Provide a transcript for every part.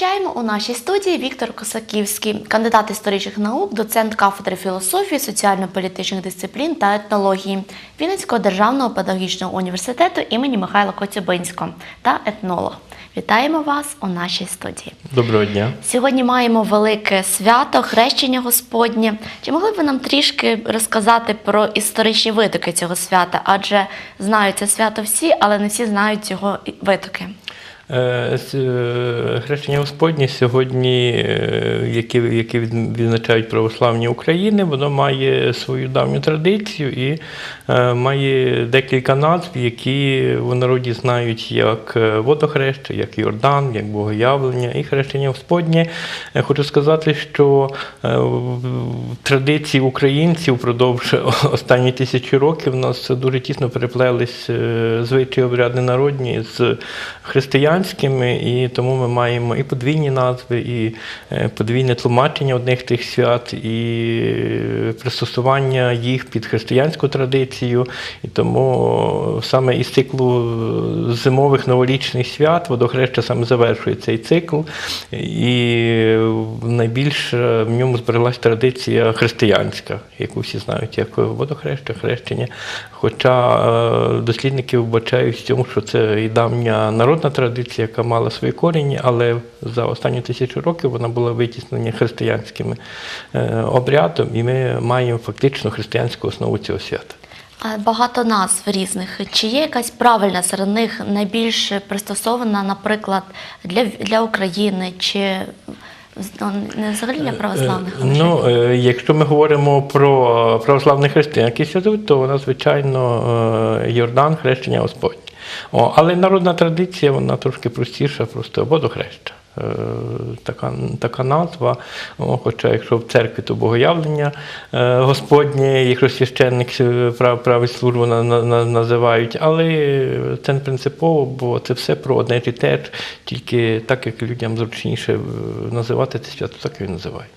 Зустрічаємо у нашій студії Віктор Косаківський, кандидат історичних наук, доцент кафедри філософії, соціально-політичних дисциплін та етнології Вінницького державного педагогічного університету імені Михайла Коцюбинського та етнолог. Вітаємо вас у нашій студії. Доброго дня. Сьогодні маємо велике свято хрещення Господнє. Чи могли б ви нам трішки розказати про історичні витоки цього свята? Адже знають це свято всі, але не всі знають його витоки. Е, е, Хрещення Господнє сьогодні, е, яке, яке відзначають православні України, воно має свою давню традицію і е, має декілька назв, які в народі знають як е, водохреща, як Йордан, як Богоявлення і хрещення Господнє. Е, Хочу сказати, що е, традиції українців впродовж останні тисячі років у нас дуже тісно переплелись е, звичаї обряди народні з християнськими, і тому ми маємо і подвійні назви, і е, подвійне тлумачення одних тих свят, і е, пристосування їх під християнську традицію. І тому саме із циклу е, зимових новорічних свят водохреща саме завершує цей цикл, і найбільше в ньому збереглась традиція християнська, яку всі знають, як водохреща, хрещення. Хоча дослідники вбачають в цьому, що це і давня народна традиція, яка мала свої корені, але за останні тисячу років вона була витіснена християнським е, обрядом, і ми маємо фактично християнську основу цього свята. Багато назв різних. Чи є якась правильна серед них найбільш пристосована, наприклад, для, для України, чи ну, не взагалі для православних? Ну, е, якщо ми говоримо про православних християн, які святують, то вона, звичайно, е, Йордан, хрещення Господнє. О, але народна традиція, вона трошки простіша, просто водохреща. Е, Така, така назва, О, хоча якщо в церкві, то богоявлення е, Господнє, якщо священник е, прав, править службу на, на, на- називають, але це не принципово, бо це все про одне і те, тільки так, як людям зручніше е, називати це свято, так і називають.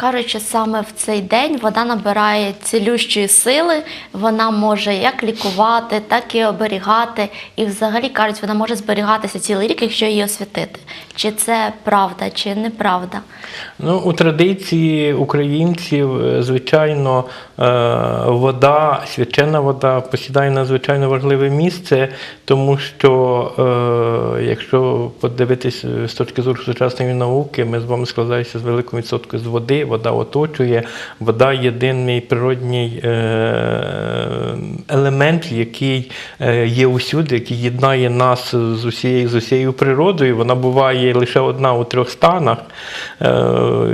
Кажуть, що саме в цей день вода набирає цілющої сили, вона може як лікувати, так і оберігати. І взагалі кажуть, вона може зберігатися цілий рік, якщо її освятити. Чи це правда, чи неправда? Ну, у традиції українців, е, звичайно, вода, свячена вода посідає надзвичайно важливе місце, тому що, е, якщо подивитись е, з точки зору сучасної науки, ми з вами складаємося з великою відсоткою з води, вода оточує, вода єдиний природній е, елемент, який е, є усюди, який єднає нас з усією, з усією природою. Вона буває лише одна у трьох станах, е,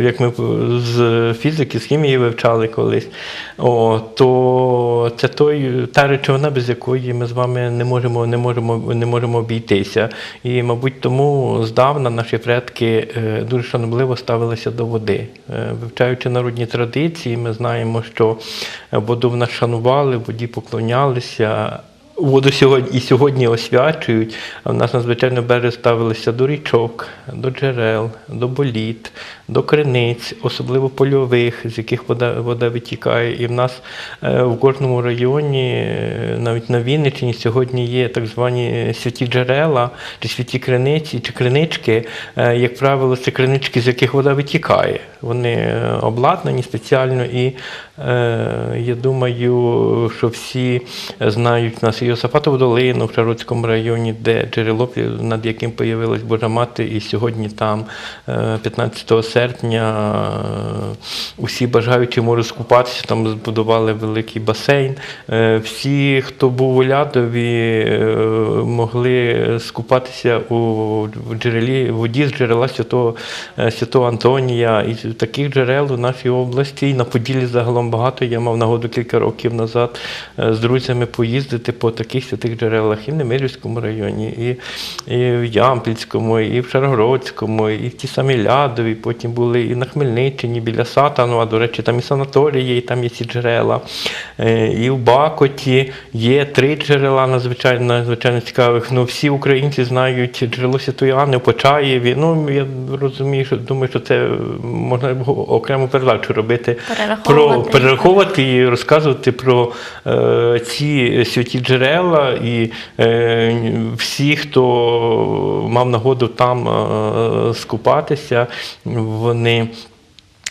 як ми з фізики, з хімії вивчали колись. О, то це той, та речовина, без якої ми з вами не можемо, не можемо, не можемо обійтися. І, мабуть, тому здавна наші предки е, дуже шанобливо ставилися до води. Е, Вивчаючи народні традиції, ми знаємо, що воду в нас шанували, воді поклонялися. Воду сьогодні і сьогодні освячують. А в нас надзвичайно берег ставилися до річок, до джерел, до боліт, до криниць, особливо польових, з яких вода, вода витікає. І в нас е, в кожному районі, е, навіть на Вінниччині, сьогодні є так звані святі джерела, чи святі криниці, чи кринички. Е, Як правило, це кринички, з яких вода витікає. Вони обладнані спеціально і я думаю, що всі знають нас і Йосафатову долину в Шароцькому районі, де джерело, над яким появилась Божа Мати, і сьогодні там, е, 15 серпня, е, усі бажаючі можуть скупатися, там збудували великий басейн. Е, Всі, хто був у Лядові, е, могли скупатися у джерелі, воді з джерела святого, святого Антонія. І таких джерел у нашій області і на Поділлі загалом багато. Я мав нагоду кілька років назад з друзями поїздити по таких святих джерелах і в Немирівському районі, і, і в Ямпільському, і в Шаргородському, і в ті самі Лядові. Потім були і на Хмельниччині, біля Сатанова. До речі, там і санаторії, і там є ці джерела. Е, І в Бакоті є три джерела надзвичайно, надзвичайно цікавих. Ну, всі українці знають джерело Святої Анни в Почаєві. Ну, я розумію, що думаю, що це можна окрему передачу робити про Перераховувати. перераховувати і розказувати про е, ці святі джерела і е, всі, хто мав нагоду там е, скупатися, вони.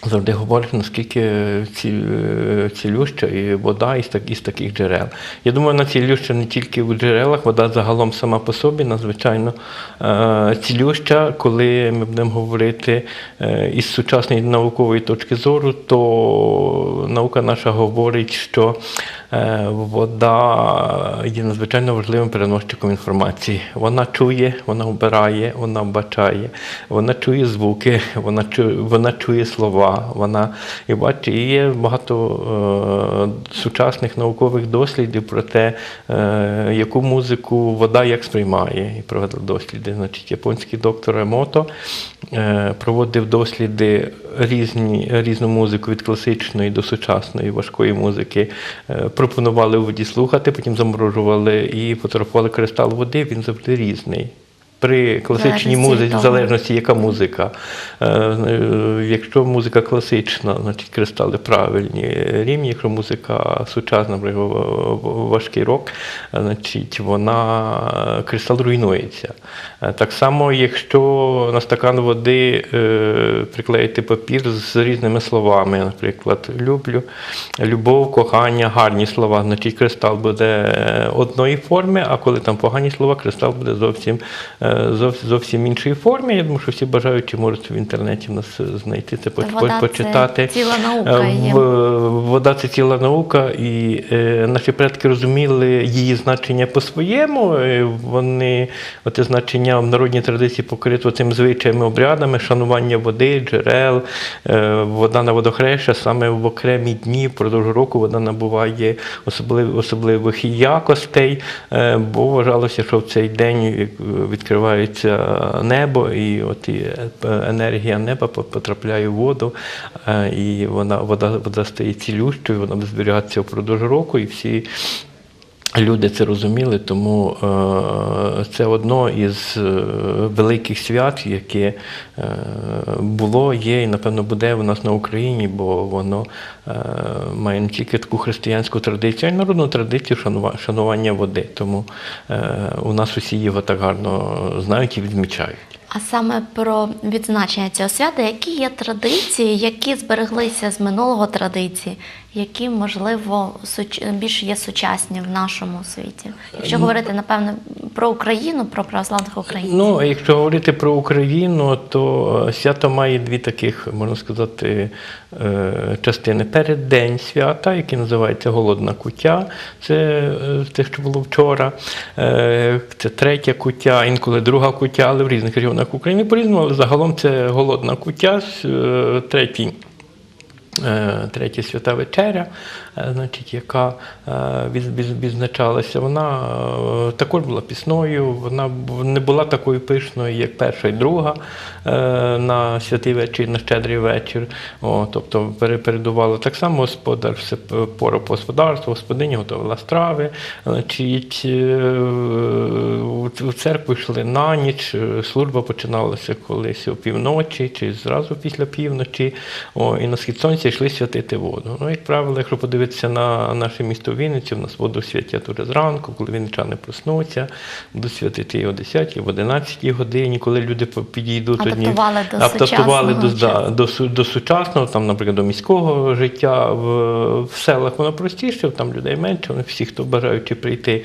Завжди говорять, наскільки е, цілюща і вода із, так, із таких джерел. Я думаю, вона цілюща не тільки в джерелах, вода загалом сама по собі надзвичайно е, цілюща. Коли ми будемо говорити е, із сучасної наукової точки зору, то наука наша говорить, що е, вода є надзвичайно важливим переносчиком інформації. Вона чує, вона обирає, вона бачає, вона чує звуки, вона чує, вона чує слова. Вона і бачить, і є багато е, сучасних наукових дослідів про те, е, яку музику вода як сприймає. І провели досліди. Значить, японський доктор Емото е, проводив досліди різні, різну музику від класичної до сучасної важкої музики. Е, пропонували у воді слухати, потім заморожували і фотографували кристал води. Він завжди різний. При класичній музиці, в залежності, яка музика. Е, е, Якщо музика класична, значить кристали правильні рівні. Якщо музика сучасна, важкий рок, значить вона кристал руйнується. Е, Так само, якщо на стакан води приклеїти папір з різними словами, наприклад, люблю, любов, кохання, гарні слова, значить кристал буде одної форми, а коли там погані слова, кристал буде зовсім, зовсім, зовсім іншої форми. Я думаю, що всі бажаючі можуть в інтернеті в нас знайти це, вода це почитати. ціла наука Е, є. Вода це ціла наука, і е, наші предки розуміли її значення по-своєму. Е, Вони оте значення в народній традиції покрито цим звичаями, обрядами, шанування води, джерел, е, вода на водохреща, саме в окремі дні впродовж року вода набуває особливих якостей, е, бо вважалося, що в цей день е, відкривається небо, і от е, енергія неба потрапляє в воду, е, і вона вода, вода стає цілющою, вона буде зберігатися впродовж року, і всі. Люди це розуміли, тому е, це одно із е, великих свят, яке е, було, є і, напевно, буде у нас на Україні, бо воно має не тільки таку християнську традицію, а й народну традицію шанува- шанування води. Тому у нас усі його так гарно знають і відмічають. А саме про відзначення цього свята, які є традиції, які збереглися з минулого традиції, які, можливо, суч- більш є сучасні в нашому світі? Якщо говорити, напевно, про Україну, про православних українців. Ну, якщо говорити про Україну, то е, свято має дві таких, можна сказати, е, частини. Перед день свята, який називається Голодна куття, це е, те, що було вчора. Це третя куття, інколи друга куття, але в різних регіонах України по-різному, але загалом це голодна куття, третій. Е, Третя свята вечеря, значить, яка е, від- від- відзначалася, вона е, також була пісною, вона не була такою пишною, як перша і друга е, на святий вечір, на щедрий вечір. О, тобто пере- передувало так само господар, все п- порав по господарству, господиня готувала страви. Значить, е, у церкву йшли на ніч, е, служба починалася колись о півночі чи зразу після півночі. О, і на схід сонця йшли святити воду. Ну, як правило, якщо подивитися на наше місто Вінницю, у нас воду святять уже зранку, коли вінничани проснуться, будуть святити і о 10, і в 11 годині, коли люди підійдуть одні. Адаптували до да, до, до сучасного, там, наприклад, до міського життя. В, в селах воно простіше, там людей менше. Вони всі, хто бажаючи прийти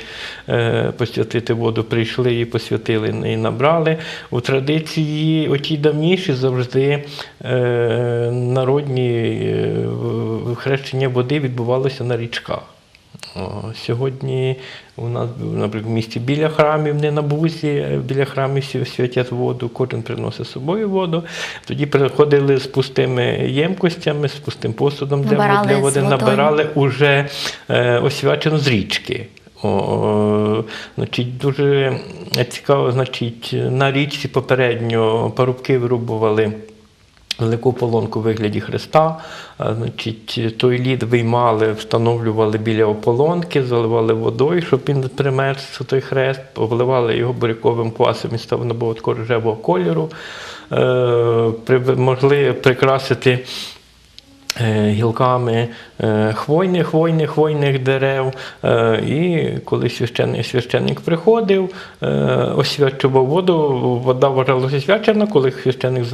е, посвятити воду, прийшли і посвятили і набрали. У традиції оті давніші завжди е, народні е, хрещення води відбувалося на річках. Сьогодні у нас, наприклад, в місті біля храмів, не на бузі, біля храмів свя- святять воду, кожен приносить з собою воду. Тоді приходили з пустими ємкостями, з пустим посудом для, Набирали для води, набирали уже е, освячену з річки. О, значить, дуже цікаво, значить, на річці попередньо парубки вирубували велику полонку у вигляді хреста. Значить, той лід виймали, встановлювали біля ополонки, заливали водою, щоб він примерз той хрест, обливали його буряковим квасом і став такого рожевого кольору. Е, могли прикрасити е, гілками е, хвойних, хвойних, хвойних дерев. Е, І коли священник, священник приходив, е, освячував воду, вода вважалася освячена, коли священник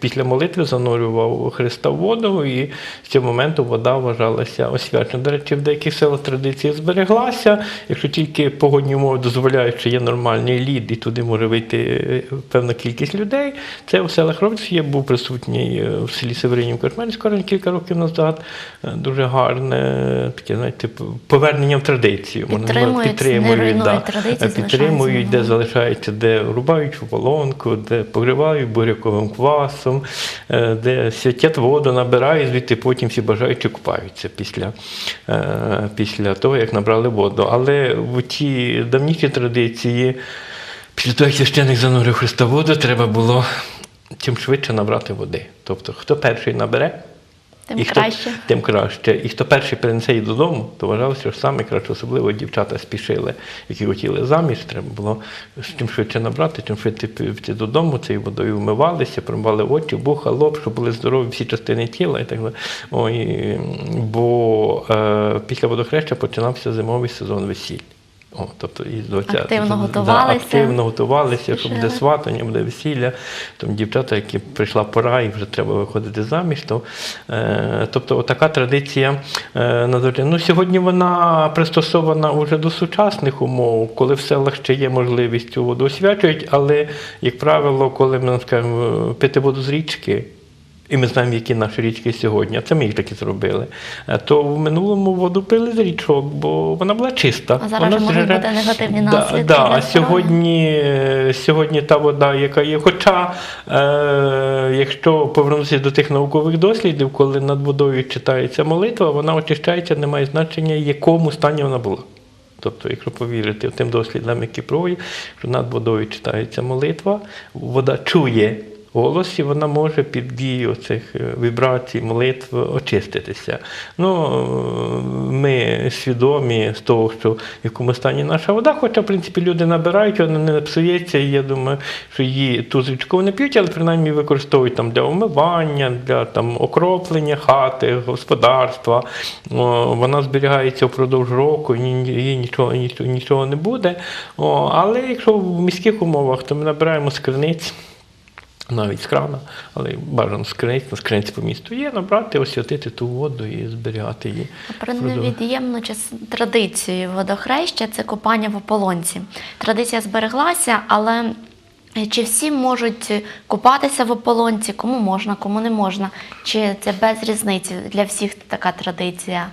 після молитви занурював Христа в воду, і з цього моменту вода вважалася освячена. До речі, в деяких селах традиція збереглася. Якщо тільки погодні умови дозволяють, що є нормальний лід, і туди може вийти е, певна кількість людей, це у селах робиться. Я був присутній е, в селі Северинів Керчменського кілька років назад. Е, Дуже гарне таке, знаєте, повернення в традицію. можна Підтримують, руйнують традиції, підтримують, де залишаються. залишається, де рубають у полонку, де погрівають буряковим квасом, е, де святять воду, набирають, звідти потім всі бажаючі купаються після, е, після того, як набрали воду. Але в ті давніші традиції, після того, як священик занурив Христа воду, треба було чим швидше набрати води. Тобто, хто перший набере, Тим і хто, краще. тим краще. І хто перший принесе її додому, то вважалося, що саме краще, особливо дівчата спішили, які хотіли заміж, треба було чим швидше набрати, чим швидше піти додому, цією водою вмивалися, промивали очі, вуха, лоб, щоб були здорові всі частини тіла і так далі. Ой, бо е, після водохреща починався зимовий сезон весіль. О, тобто і до ця- Активно да, готувалися. активно готувалися, що буде сватання, буде весілля. Там дівчата, які прийшла пора і вже треба виходити заміж. То, е, тобто така традиція е, назавжди. Ну, сьогодні вона пристосована вже до сучасних умов, коли в селах ще є можливість цю воду освячують, але, як правило, коли ми скажемо, пити воду з річки. І ми знаємо, які наші річки сьогодні, а це ми їх таки зробили. е, То в минулому воду пили з річок, бо вона була чиста. А зараз вона можуть зжере- бути негативні наслідки Да, а сьогодні, е, сьогодні та вода, яка є. Хоча, е, якщо повернутися до тих наукових дослідів, коли над водою читається молитва, вона очищається, не має значення, якому стані вона була. Тобто, якщо повірити тим дослідам, які проводять, що над водою читається молитва, вода чує голос, і вона може під дією цих е, вібрацій, молитв очиститися. Ну, е, ми свідомі з того, що в якому стані наша вода, хоча, в принципі, люди набирають, вона не псується, і я думаю, що її ту з річкову не п'ють, але принаймні використовують там для умивання, для там, окроплення хати, господарства. Вона зберігається впродовж року, їй нічого, нічого, нічого не буде. Але якщо в міських умовах, то ми набираємо з криниць. Навіть з крана, але бажано з криниць, на скриниці по місту є, набрати, освятити ту воду і зберігати її. Про невід'ємну традицію водохреща це купання в ополонці. Традиція збереглася, але чи всі можуть купатися в ополонці? Кому можна, кому не можна? Чи це без різниці? Для всіх така традиція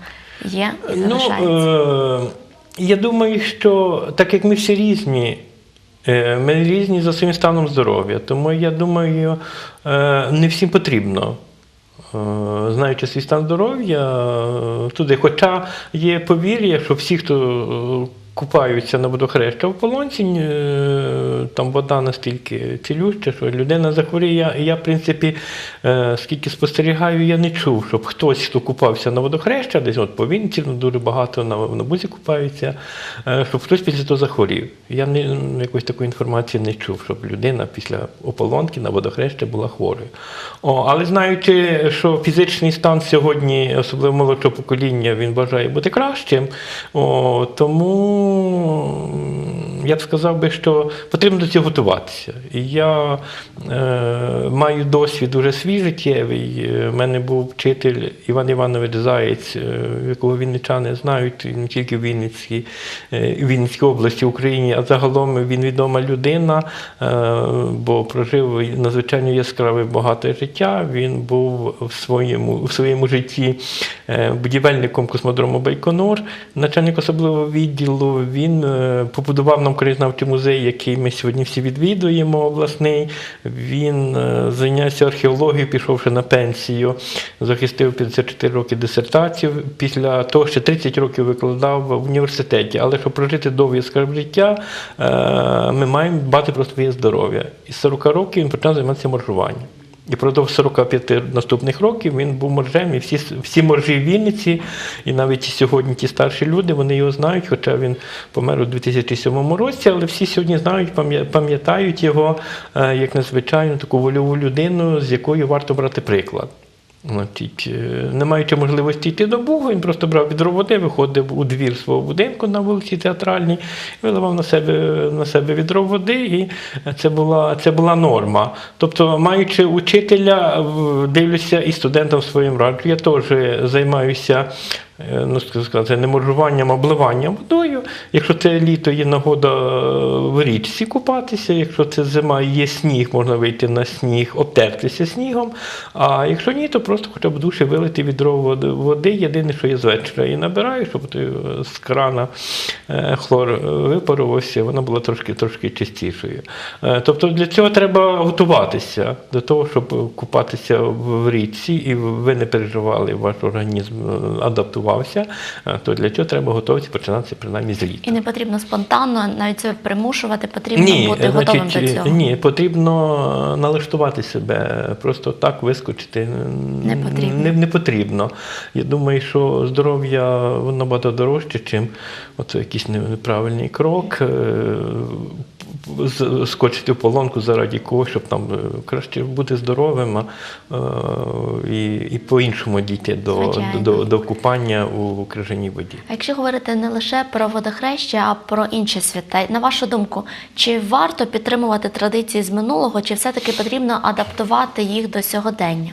є і Ну, е, я думаю, що так як ми всі різні, е, ми різні за своїм станом здоров'я, тому я думаю, е, не всім потрібно. е, Знаючи свій стан здоров'я, е, туди. Хоча є повір'я, що всі, хто е, купаються на водохреща в полонці, е, там вода настільки цілюща, що людина захворіє. Я, я, в принципі, е, скільки спостерігаю, я не чув, щоб хтось, хто купався на водохреща, десь от по Вінниці, ну, дуже багато на, на бузі купаються, е, щоб хтось після того захворів. Я не, якоїсь такої інформації не чув, щоб людина після ополонки на водохреща була хворою. О, але знаючи, що фізичний стан сьогодні, особливо молодшого покоління, він бажає бути кращим, о, тому м, я б сказав би, що потрібно до цього готуватися. І я е, маю досвід дуже свій життєвий. У мене був вчитель Іван Іванович Заєць, е, якого вінничани знають не тільки в Вінницькій, е, в Вінницькій області, Україні, а загалом він відома людина, е, бо прожив надзвичайно яскраве багате життя. Він був в своєму, в своєму житті е, будівельником космодрому Байконур, начальник особливого відділу. Він е, побудував нам краєзнавчий музей, який ми сьогодні всі відвідуємо, обласний. Він е, зайнявся археологією, пішовши на пенсію, захистив 54 роки дисертацію. Після того ще 30 років викладав в університеті. Але щоб прожити довгий скарб життя, е, ми маємо дбати про своє здоров'я. Із 40 років він почав займатися моржуванням. І впродовж 45 наступних років він був моржем, і всі, всі моржі Вінниці, і навіть сьогодні ті старші люди, вони його знають, хоча він помер у 2007 році, але всі сьогодні знають, пам'я- пам'ятають його е, як надзвичайно таку вольову людину, з якою варто брати приклад. Значить, е, не маючи можливості йти до Бугу, він просто брав відро води, виходив у двір свого будинку на вулиці театральній, виливав на себе, на себе відро води, і це була, це була норма. Тобто, маючи учителя, дивлюся і студентам своїм раджу. Я теж займаюся. Е, Ну, сказати, не моржуванням, обливанням водою. Якщо це літо є нагода е, в річці купатися, якщо це зима є сніг, можна вийти на сніг, обтертися снігом. А якщо ні, то просто хоча б душі вилити відро води-. Єдине, що я з вечора і набираю, щоб е, з крана хлор випарувався, вона була трошки, трошки чистішою. Тобто для цього треба готуватися, до того, щоб купатися в річці, і ви не переживали, ваш організм адаптувався, е, то для цього треба готуватися починатися принаймні з літа. І не потрібно спонтанно навіть це примушувати, потрібно бути готовим значить, до цього. Ні, потрібно налаштувати себе. Просто так вискочити Не потрібно. Не, не потрібно. Я думаю, що здоров'я воно набагато дорожче, чим оце якийсь неправильний крок. Скочити в полонку заради когось, щоб там е, краще бути здоровим а, е, і, і по-іншому дійти до, до, до купання у крижаній воді. А якщо говорити не лише про водохреща, а про інші свята, на вашу думку, чи варто підтримувати традиції з минулого, чи все-таки потрібно адаптувати їх до сьогодення?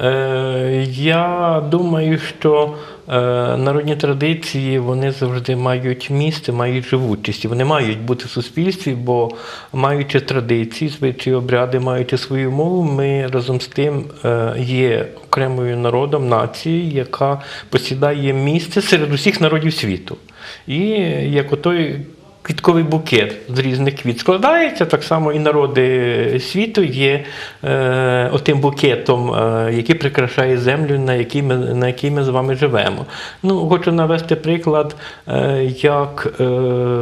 Е, Я думаю, що народні традиції вони завжди мають місце, мають живучість. Вони мають бути в суспільстві, бо маючи традиції, звичаї обряди, маючи свою мову, ми разом з тим е, є окремою народом, нацією, яка посідає місце серед усіх народів світу. І як отой квітковий букет з різних квіт складається, так само і народи світу є е, отим букетом, е, який прикрашає землю, на якій ми, на якій ми з вами живемо. Ну, хочу навести приклад, е, як е,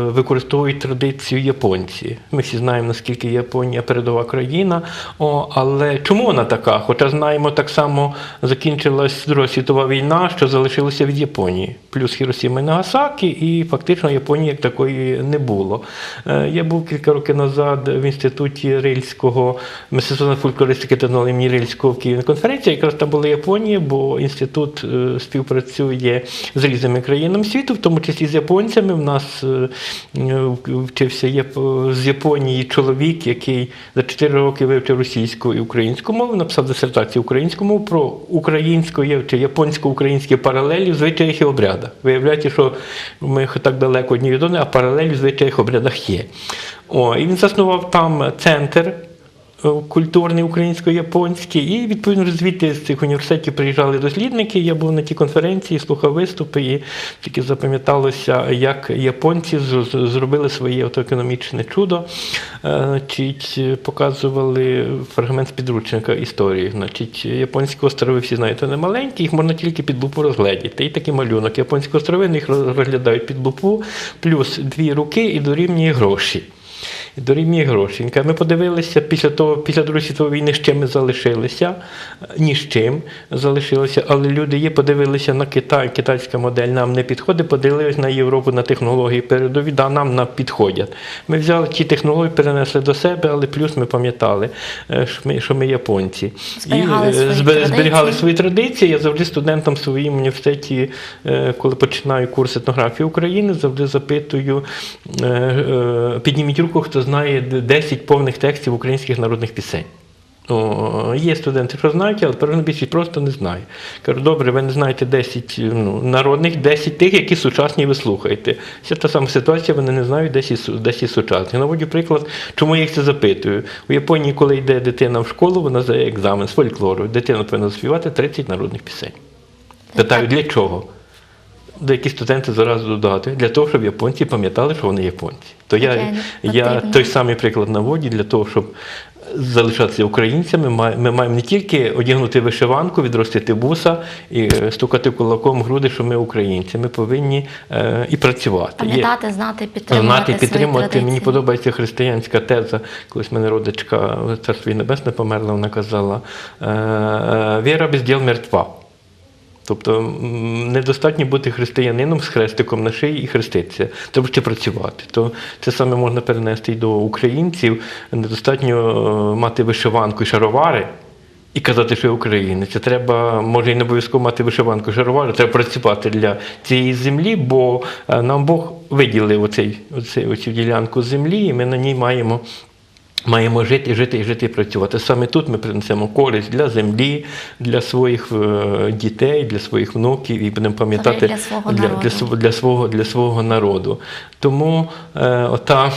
використовують традицію японці. Ми всі знаємо, наскільки Японія передова країна, о, але чому вона така? Хоча знаємо, так само закінчилась Друга світова війна, що залишилося від Японії, плюс Хіросіма і Нагасакі, і фактично Японії як такої не було. Е, Я був кілька років назад в інституті Рильського мистецтва фольклористики та імені Рильського в Києві на конференції. Якраз там була Японія, бо інститут е, співпрацює з різними країнами світу, в тому числі з японцями. В нас е, вчився з Японії чоловік, який за 4 роки вивчив російську і українську мову, написав дисертацію українську мову про українську чи японсько-українські паралелі в звичаях і обрядах. Виявляється, що ми так далеко одні від одної, а паралелі в звичаях обрядах є. О, і він заснував там центр культурний українсько-японський, і відповідно звідти з цих університетів приїжджали дослідники. Я був на тій конференції, слухав виступи, і тільки запам'яталося, як японці зробили своє економічне чудо. Е, Значить, показували фрагмент з підручника історії. Значить, японські острови всі знаєте, не маленькі, їх можна тільки під лупу розгледіти. І такий малюнок. Японські острови їх розглядають під лупу, плюс дві руки і дорівнює гроші. І дорівнює гроші. Ми подивилися після того, після Другої світової війни, з чим ми залишилися, ні з чим залишилося, але люди є, подивилися на Китай, китайська модель нам не підходить, подивилися на Європу, на технології передові, да, нам на підходять. Ми взяли ті технології, перенесли до себе, але плюс ми пам'ятали, е, що ми, що ми японці. Зберігали е, свої традиції. зберігали свої традиції. Я завжди студентам в своїм університеті, е, коли починаю курс етнографії України, завжди запитую, е, е, підніміть руку, хто знає 10 повних текстів українських народних пісень. О, є студенти, що знають, але переважна більшість просто не знає. Кажу, добре, ви не знаєте 10 ну, народних, 10 тих, які сучасні ви слухаєте. Це та сама ситуація, вони не знають 10, су- 10 сучасних. Наводю приклад, чому я їх це запитую. У Японії, коли йде дитина в школу, вона здає екзамен з фольклору. Дитина повинна заспівати 30 народних пісень. Питаю, для чого? Деякі студенти зараз додати для того, щоб японці пам'ятали, що вони японці. То я, Звичайно, я той самий приклад наводі для того, щоб залишатися українцями, ми маємо не тільки одягнути вишиванку, відростити буса і е, стукати кулаком в груди, що ми українці. Ми повинні е, і працювати. Пам'ятати, знати, підтримувати Знати, підтримувати. свої Мені подобається християнська теза. Колись мене родичка царство їй небесне померла, вона казала: е, е, віра без діл мертва. Тобто недостатньо бути християнином з хрестиком на шиї і хреститися. Треба ще працювати. То це саме можна перенести і до українців. Недостатньо е, мати вишиванку і шаровари. І казати, що я українець. Треба, може і не обов'язково мати вишиванку шаровари, треба працювати для цієї землі, бо е, нам Бог виділив оцей, оцей, оцю ділянку землі, і ми на ній маємо Маємо жити, жити і жити і працювати. Саме тут ми принесемо користь для землі, для своїх е, дітей, для своїх внуків і будемо пам'ятати для свого для, для, для, свого, для свого народу. Тому е, ота.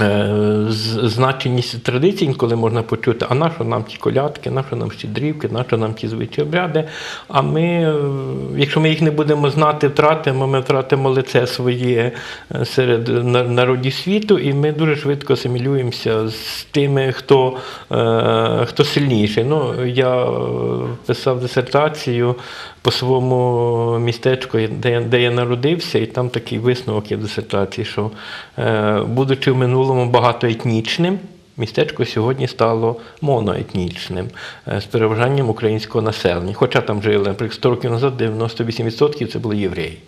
Е, Значеність традицій, коли можна почути, а на що нам ті колядки, на що нам щедрівки, на що нам ті звичайні обряди. А ми, е, якщо ми їх не будемо знати, втратимо, ми втратимо лице своє е, серед народів світу, і ми дуже швидко асимілюємося з тими, хто, хто сильніший. Ну, я писав дисертацію по своєму містечку, де де я народився, і там такий висновок є в дисертації, що е, будучи в минулому багатоетнічним, містечко сьогодні стало моноетнічним е, з переважанням українського населення. Хоча там жили, наприклад, 100 років назад 98% це були євреї.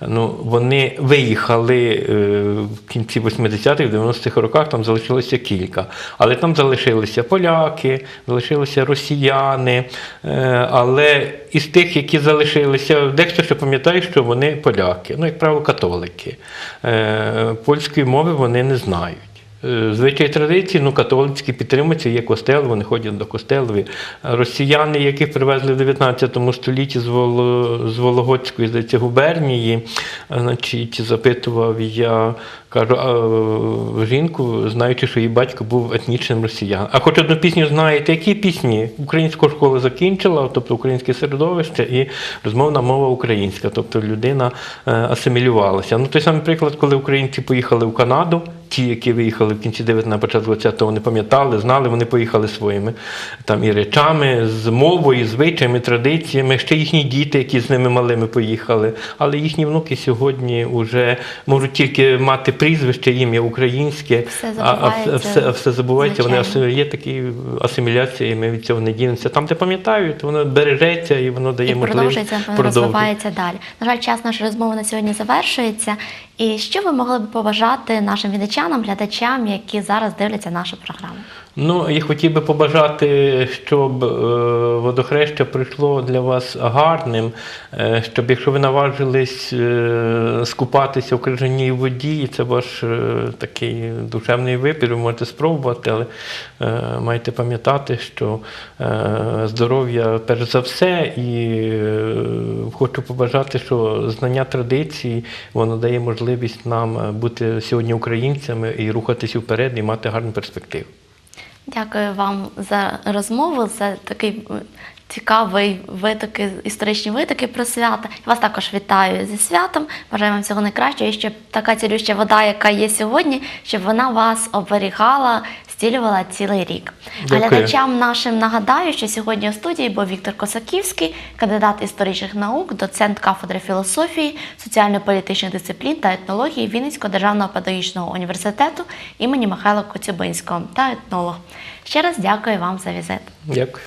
Ну, вони виїхали е, в кінці 80-х, 90-х роках, там залишилося кілька. Але там залишилися поляки, залишилися росіяни. Е, але із тих, які залишилися, дехто ще пам'ятає, що вони поляки, ну, як правило, католики. Польської мови вони не знають. Е, Звичай традиції, ну, католицькі підтримуються, є костел, вони ходять до костелів. Росіяни, яких привезли в 19 столітті з Вологодської здається, губернії, значить, запитував я, кажу, а, жінку, знаючи, що її батько був етнічним росіян. А хоч одну пісню знаєте, які пісні? Українську школу закінчила, тобто українське середовище і розмовна мова українська, тобто людина е, асимілювалася. Ну, той самий приклад, коли українці поїхали в Канаду, ті, які виїхали в кінці 19 на початку 20-го, вони пам'ятали, знали, вони поїхали своїми там і речами, з мовою, звичаями, традиціями. Ще їхні діти, які з ними малими поїхали. Але їхні внуки сьогодні вже можуть тільки мати прізвище, ім'я українське, Все а, а все, забувається. все, забувається. Вони є такі асиміляції, і ми від цього не дінемося. Там, де пам'ятають, воно бережеться і воно дає І можливість продовжується, розвивається далі. На жаль, час нашої розмови на сьогодні завершується. І що ви могли б побажати нашим відачанам, глядачам, які зараз дивляться нашу програму? Ну, я хотів би побажати, щоб е, водохреща прийшло для вас гарним, е, щоб якщо ви наважились е, скупатися в крижаній воді, і це ваш такий душевний вибір, ви можете спробувати, але маєте пам'ятати, що здоров'я перш за все, і хочу побажати, що знання традицій воно дає можливість нам бути сьогодні українцями і рухатися вперед, і мати гарну перспективу. Дякую вам за розмову, за такий е, цікавий витоки, історичні витоки про свята. Вас також вітаю зі святом. Бажаю вам всього найкращого, і щоб така цілюща вода, яка є сьогодні, щоб вона вас оберігала, стілювала цілий рік. Дякую. Глядачам нашим нагадаю, що сьогодні у студії був Віктор Косаківський, кандидат історичних наук, доцент кафедри філософії, соціально-політичних дисциплін та етнології Вінницького державного педагогічного університету імені Михайла Коцюбинського та етнолог. Ще раз дякую вам за візит. Дякую.